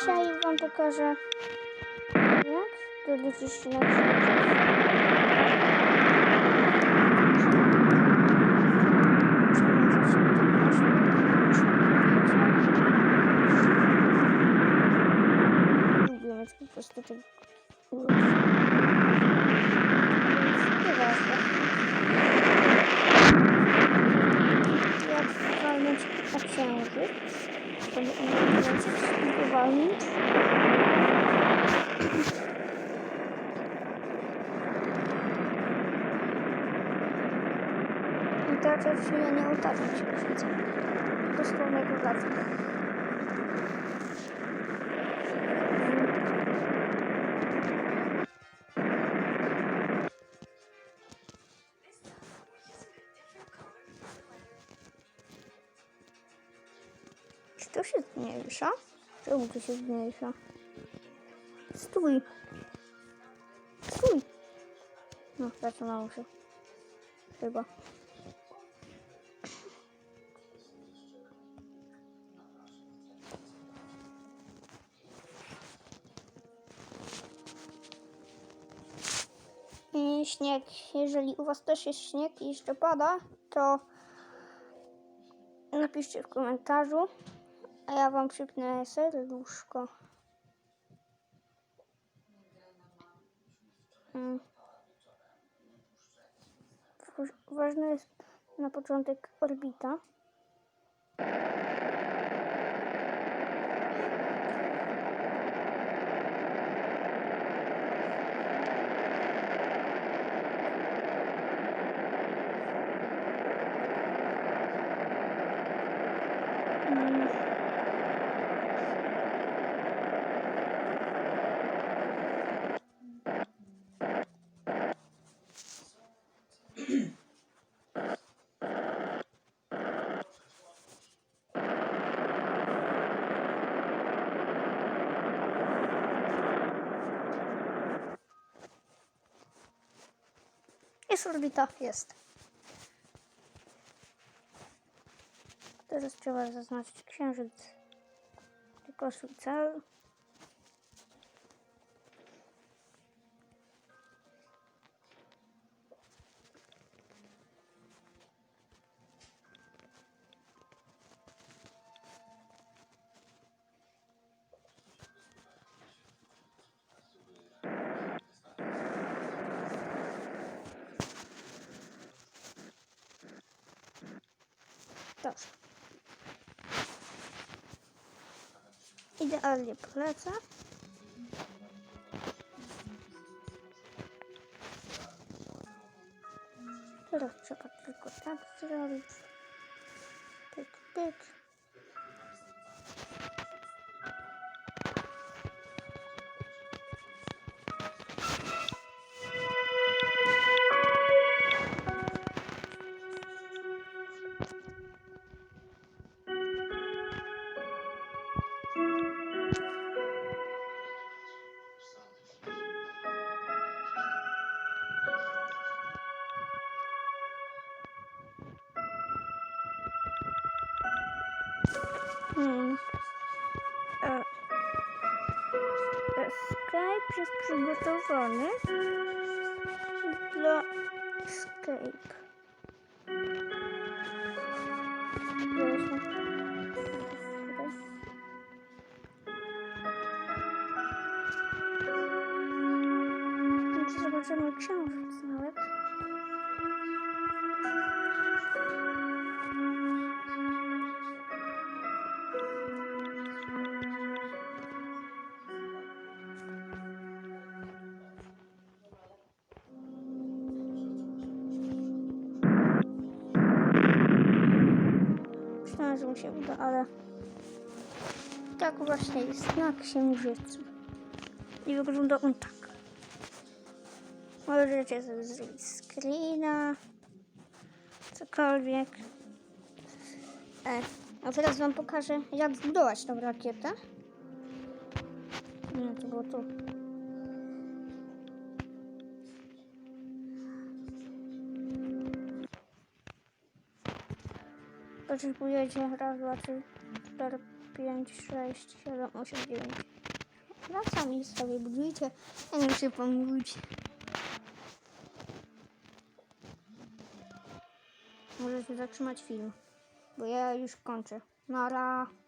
Dzisiaj wam pokażę jak doliczyć się na po prostu ten. Jak walnąć na on lecieć i to oczywiście nie się księdza. Dosłownie go to się zmniejsza? Czemu to się zmniejsza? Stój! Stój! No, zaczynało się. Chyba. Śnieg. Jeżeli u Was też jest śnieg i jeszcze pada, to napiszcie w komentarzu, a ja Wam przypnę serduszko. Mm. Wa- Ważne jest na początek orbita. Mm. Jest orbita, jest. Teraz trzeba zaznaczyć księżyc jako swój. Dobrze. Idealnie polecę. Teraz trzeba tylko tak zrobić. Pyk, pyk. Hmm. E, Skype jest przygotowany dla Skype. Zobaczymy książec że mi się uda, ale tak właśnie jest na księżycu. I wygląda on tak. Możecie sobie zrobić screena, cokolwiek. E, a teraz wam pokażę, jak zbudować tą rakietę. No to było tu. Potrzebujecie raz, dwa, trzy, cztery, 5, 6, 7, 8, 9. Wracami sobie budujcie. Ja nie muszę pomówić. Możecie zatrzymać film, bo ja już kończę. Nara.